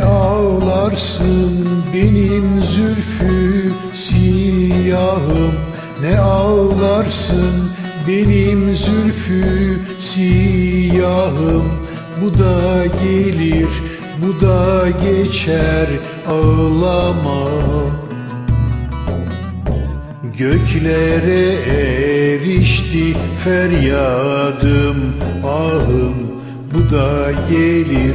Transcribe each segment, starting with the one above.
ağlarsın benim zülfü siyahım? Ne ağlarsın benim zülfü siyahım? Bu da gelir bu da geçer ağlama Göklere erişti feryadım ahım. Bu da gelir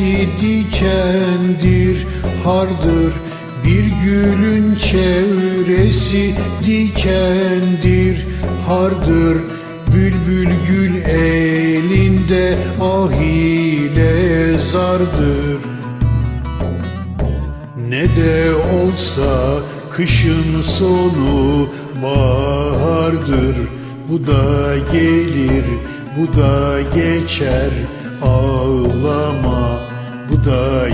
çevresi dikendir, hardır. Bir gülün çevresi dikendir, hardır. Bülbül gül elinde ah ile zardır. Ne de olsa kışın sonu bahardır Bu da gelir bu da geçer ağlama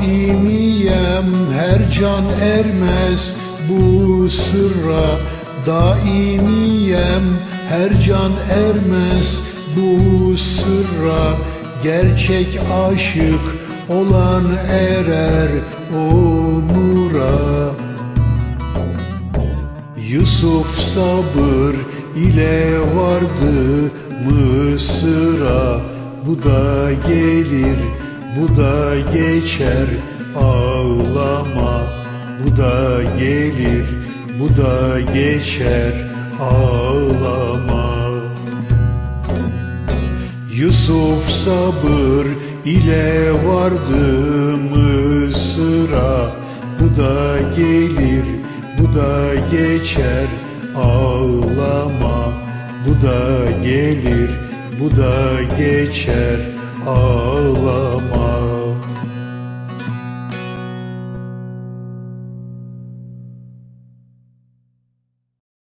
Daimiyem her can ermez bu sırra. Daimiyem her can ermez bu sırra. Gerçek aşık olan erer o nura. Yusuf sabır ile vardı Mısır'a. Bu da gelir bu da geçer ağlama Bu da gelir bu da geçer ağlama. Yusuf sabır ile vardı Mısır'a Bu da gelir bu da geçer ağlama. Bu da gelir bu da geçer ağlama